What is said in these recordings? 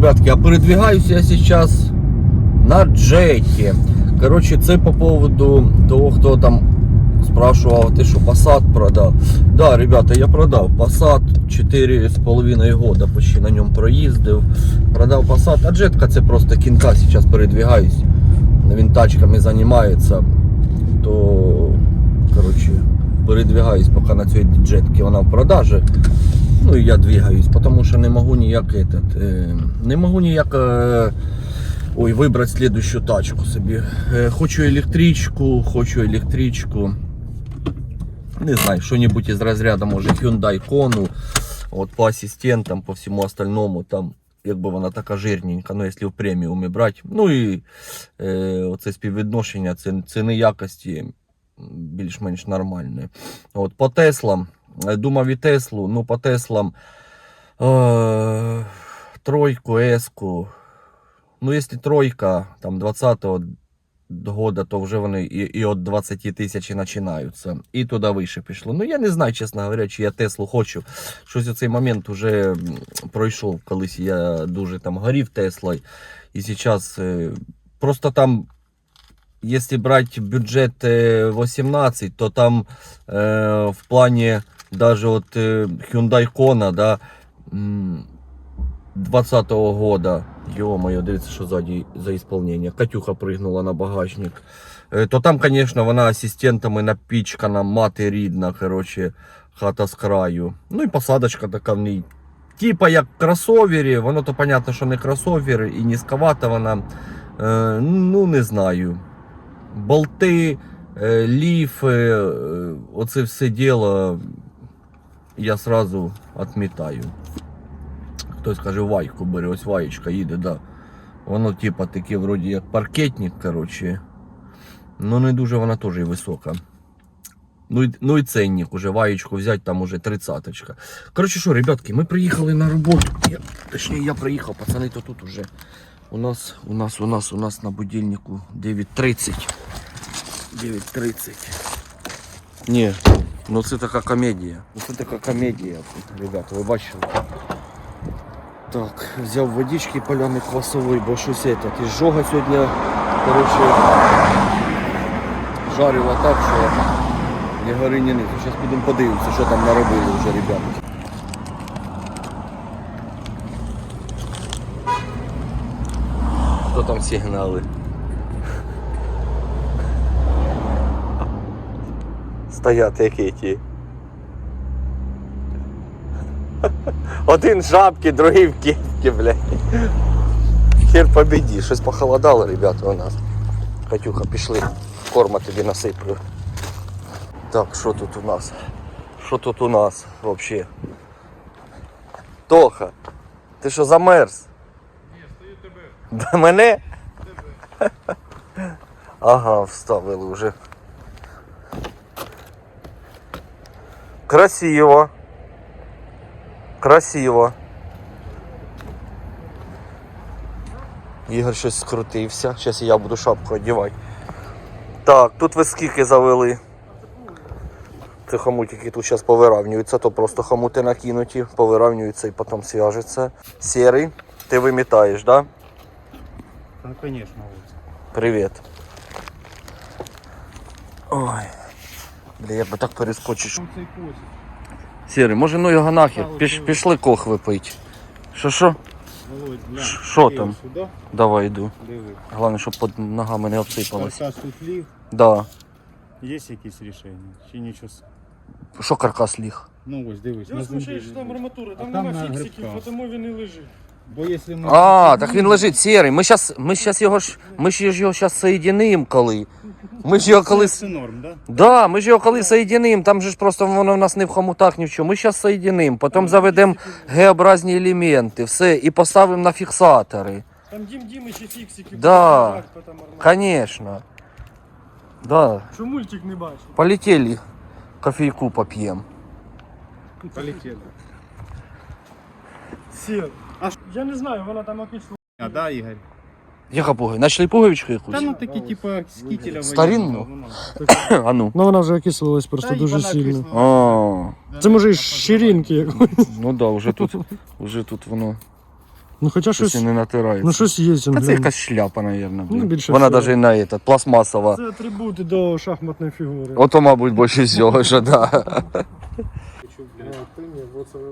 ребятки, я передвигаюся я сейчас на джеті. Короче, це по поводу того, хто там спрашивав, ти що Passat продав. Да, ребята, я продав Passat 4,5 года почти на ньому проїздив. Продав Passat, а джетка це просто кінка, зараз передвигаюсь. Він тачками то короче, передвигаюсь поки на цій джетці вона в продажі. Ну і я двигаюсь, потому що не можу ніяк этот, е, не можу ніяк е, ой, вибрати слідущу тачку собі. Е, хочу електричку, хочу електричку. Не знаю, що-небудь із розряду, може Hyundai Kona, от по асистентам, по всьому остальному, там, якби вона така жирненька, ну якщо в преміумі брати. Ну і е, оце співвідношення ціни, якості більш-менш нормальне. От по Теслам, думав і Теслу, ну по Теслам е, тройку, еску. Ну, якщо тройка, там 20-го года, то вже вони і, і от 20 тисяч починаються. І туди вище пішло. Ну, я не знаю, чесно говоря, чи я Теслу хочу. Щось у цей момент вже пройшов. Колись я дуже там горів Теслою. І зараз е, просто там, якщо брати бюджет е, 18, то там е, в плані даже от е, Hyundai Kona, да, м, 20-го года, ё-моё, дивіться, що ззаді за ісполнення. Катюха пригнула на багажник. Е, То там, звісно, вона асистентами напічкана, мати рідна, короче, хата з краю. Ну і посадочка така в ній. Типа як в кросовері, воно то понятно, що не кросовер і низьковата вона. Е, ну, не знаю. Болти, е, ліфи, оце все діло я сразу відмітаю. Хтось каже, вайку бери, ось ваєчка їде, да. Воно типа таке вроді як паркетник, коротше. Ну не дуже вона теж і висока. Ну і, ну і ценник уже, ваєчку взяти, там уже тридцаточка. Коротше що, ребятки, ми приїхали на роботу. Я, точніше, я приїхав, пацани, то тут уже. У нас, у нас, у нас, у нас на будильнику 9.30. 9.30. Ні, ну це така комедія. Ну це така комедія, ребята, ви бачили. Так, взяв водички поляний квасовий, бо щось это, і жога сьогодні, коротше, жарила так, що не гори ні низ. Зараз підемо подивимося, що там наробили вже ребята. Хто там сигнали? Стоять які ті. Один в жабки, другий в кепці, блядь. Хер побіді, щось похолодало, ребята, у нас. Катюха, пішли, корма тобі насиплю. Так, що тут у нас? Що тут у нас взагалі? Тоха, ти що замерз? Ні, стою тебе. До мене? Ага, вставили вже. Красиво. Красиво. Ігор щось скрутився. Зараз я буду шапку одягати. Так, тут ви скільки завели? Це хомутики тут зараз повиравнюються, то просто хомути накинуті, повиравнюються і потім зв'яжуться. Сірий, ти вимітаєш, так? Да? Ну, конечно, вот. Привіт. Ой. Бля, я би так перескочив. що- Сірий, може ну його нахер. Піш, пішли кох випить. Що що? Що там? Сюди, Давай йду. диви. Головне, щоб під ногами не обсипалось. Каркас тут ліг. Да. Є якісь рішення? Чи нічого? Що каркас ліг? Ну ось дивись. Я на смущаю, що там арматура, там нема фіксиків, тому він і лежить. Бо якщо ми... А, так він лежить сірий. Ми щас, ми щас його ж. Ми ж його щас соєдиним коли. Ми ж його коли. Це норм, да? Да, ми ж його коли соєдиним, там же ж просто воно в нас не в хомутах, ні в чому. Ми зараз соєдиним, потім заведемо Г-образні елементи, все, і поставимо на фіксатори. Там Дім Дімич і фіксики. Да. Конечно. Да, Що мультик не бачив? полетели, кофейку поп'ємо. Полетіли. Сір. А я не знаю, вона там якийсь А, да, Ігор? Яка пуговиця? Начали пуговичку якусь? Та ну такі, типа, з кітеля Старинну? А ну. Ну вона вже окислилась просто Та й дуже вона сильно. кисла. А, Це може із щирінки якоїсь. ну да, вже тут, вже тут воно. Ну хоча щось. Щось і не натирається. Ну щось є. Та це якась шляпа, мабуть. Ну, більше Вона всього. навіть на этот, пластмасова. Це атрибути до шахматної фігури. Ото, мабуть, більше всього, що да.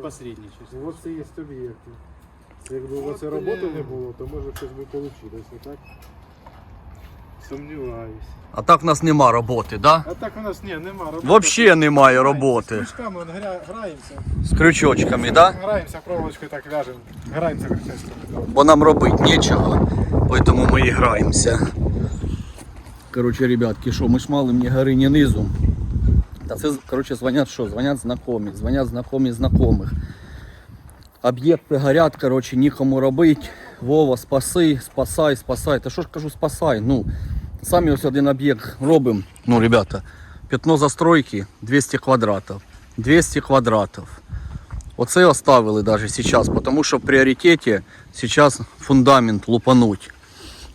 Посредничать. бо це є об'єкти. Якби оце роботи не було, то може щось би вийшло, не так? Сумніваюсь. А так в нас нема роботи, да? А так у нас ні, нема роботи. Взагалі немає З роботи. крючками гра, граємося. З крючочками, да? Граємося проволочкою так в'яжемо. Граємося крючочками. Бо нам робити нічого, тому ми і граємося. Коротше, ребятки, що ми ж мали ні гори, ні низу. Та це, коротше, дзвонять що? Дзвонять знайомі, дзвонять знайомі знайомих. Об'єкти горять, коротше, нікому робити. Вова, спаси, спасай, спасай. Та що ж кажу, спасай. Ну, самі ось один об'єкт робимо. Ну, ребята, пятно застройки 200 квадратів. 200 квадратів. Оце оставили даже сейчас, потому что в приоритете сейчас фундамент лупануть.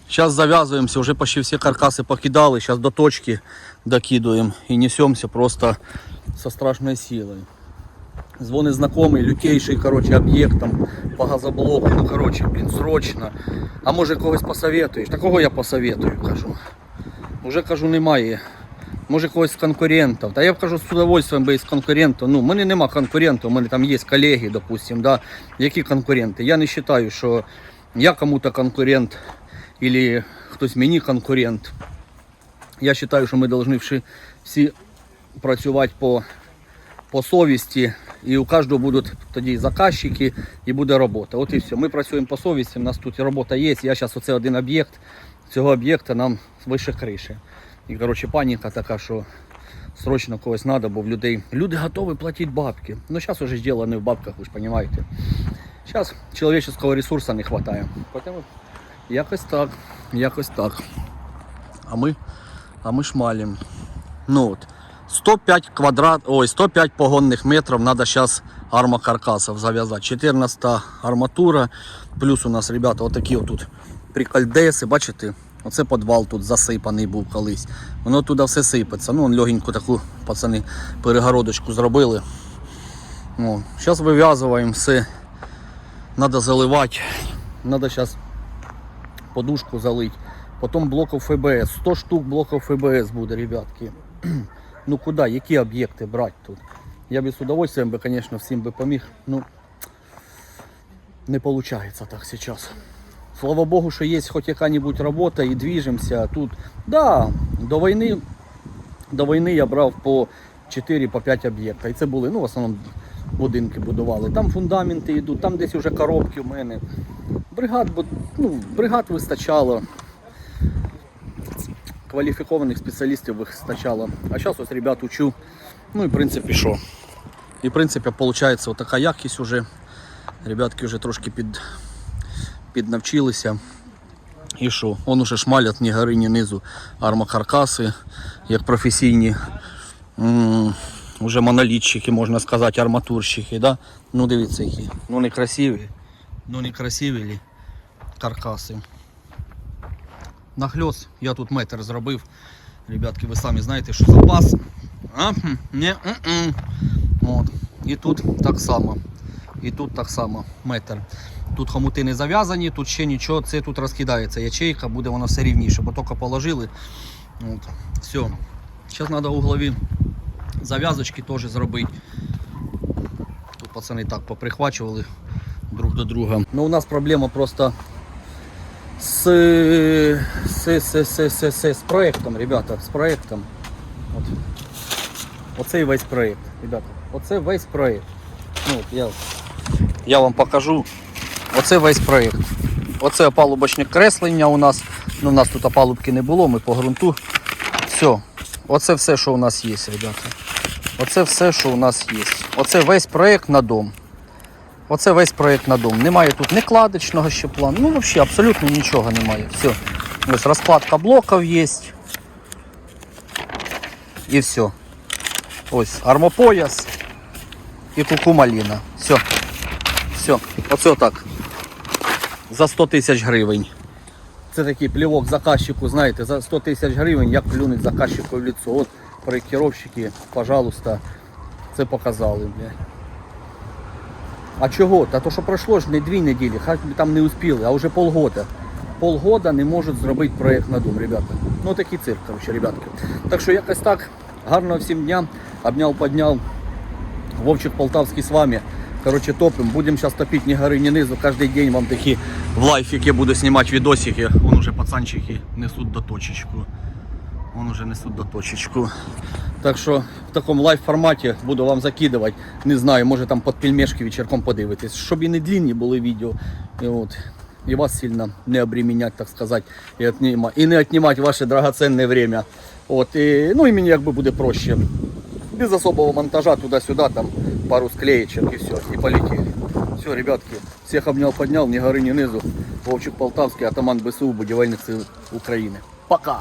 Сейчас завязываемся, уже почти все каркасы покидали, сейчас до точки докидываем и несемся просто со страшной силой. Звони знакомый, лютейший, короче, об'єкт там по газоблоку, ну короче, блін, срочно. А може когось посоветуєш? Такого я посоветую, кажу. Уже кажу, немає. Може когось з конкурентів. Та я б кажу з удовольствием би із конкурентів. Ну, в мене нема конкурентів, у мене там є колеги, допустим, да. Які конкуренти? Я не вважаю, що я кому-то конкурент, або хтось мені конкурент. Я вважаю, що ми повинні всі працювати по, по совісті, і у кожного будуть тоді заказчики і буде робота. От і все. Ми працюємо по совісті, у нас тут робота є. Я зараз оце один об'єкт. Цього об'єкта нам вище криші. І коротше паніка така, що срочно когось треба, бо в людей. Люди готові платити бабки. Ну зараз уже ж діло не в бабках, ви ж розумієте. Зараз чоловічого ресурсу не вистачає. Якось так, якось так. А ми, а ми шмалим. Ну от. 105 квадрат, ой, 105 погонних метрів треба зараз армокаркасів зав'язати. 14 арматура, плюс у нас, ребята, отакі отут прикольдеси, бачите? Оце підвал тут засипаний був колись. Воно туди все сипеться. Ну, вон легеньку таку пацани перегородочку зробили. Ну, зараз вив'язуємо все. Треба заливати. Треба зараз подушку залити. Потім блоків ФБС. 100 штук блоків ФБС буде, ребятки. Ну куди, які об'єкти брати тут? Я би з удовольствием би, звісно, всім би поміг. Ну, не виходить так зараз. Слава Богу, що є хоч яка-небудь робота і движемося. Тут, да, до війни, до війни я брав по 4-5 об'єкта. І це були, ну, в основному будинки будували. Там фундаменти йдуть, там десь вже коробки в мене. Бригад, ну, бригад вистачало. Кваліфікованих спеціалістів вистачало. А зараз ось ребят учу. Ну і в принципі що? І в принципі виходить така якість уже. Ребятки вже трошки під, піднавчилися. І що? Он уже шмалять ні гори, ні низу армокаркаси, як професійні. м, Уже монолітчики, можна сказати, арматурщики. Да? Ну дивіться які. Ну не красиві. Ну не красиві каркаси. Нахльост, я тут метр зробив. Ребятки, ви самі знаєте, що запас. А? Не. От. І тут так само. І тут так само метр. Тут хомути не зав'язані, тут ще нічого, це тут розкидається ячейка, буде воно все рівніше, бо тільки положили. От. Все. Зараз треба у голові зав'язочки теж зробити. Тут пацани так поприхвачували друг до друга. Ну у нас проблема просто з, з, з, з, з, з, з проектом, ребята, з проектом. От. Оцей весь проект, ребята. Оце весь проект. Ну, я, я вам покажу. Оце весь проект. Оце опалубочне креслення у нас. Ну, у нас тут опалубки не було, ми по ґрунту. Все. Оце все, що у нас є, ребята. Оце все, що у нас є. Оце весь проект на дом. Оце весь проект на дом. Немає тут ні кладочного плану. Ну, взагалі, абсолютно нічого немає. Все. Ось розкладка блоків є. І все. Ось армопояс і кукумаліна. Все. Все. Оце так. За 100 тисяч гривень. Це такий плівок заказчику, знаєте, за 100 тисяч гривень як плюнуть заказчику в лицо. От проєктировщики, пожалуйста, це показали. Бля. А чого? Та то, що пройшло ж не дві неділі, хай там не успіли, а вже полгода. Полгода не можуть зробити проєкт на дом, ребята. Ну такий цирк, короче, ребятки. Так що якось так. Гарного всім дня. Обняв, подняв. Вовчик Полтавский с вами. Короче, топим. Будем сейчас топить ни горы, ни низу. Каждый день вам такие в лайфике буду снимать видосики. Вон уже пацанчики несут до точечку. Вон уже несут до точечку. Так що в такому лайв форматі буду вам закидувати. Не знаю, може там під пельмешки вечірком подивитись. Щоб і не длинні були відео. І, от, і вас сильно не обременять, так сказати, і, отнима, і не віднімати ваше драгоценне время. От, і, ну і мені якби буде проще. Без особого монтажа туда-сюда, там пару склеечек и все, и полетели. Все, ребятки, всех обнял, поднял, ни горы, ни низу. Вовчик Полтавский, атаман БСУ, будівельник сил України. Пока!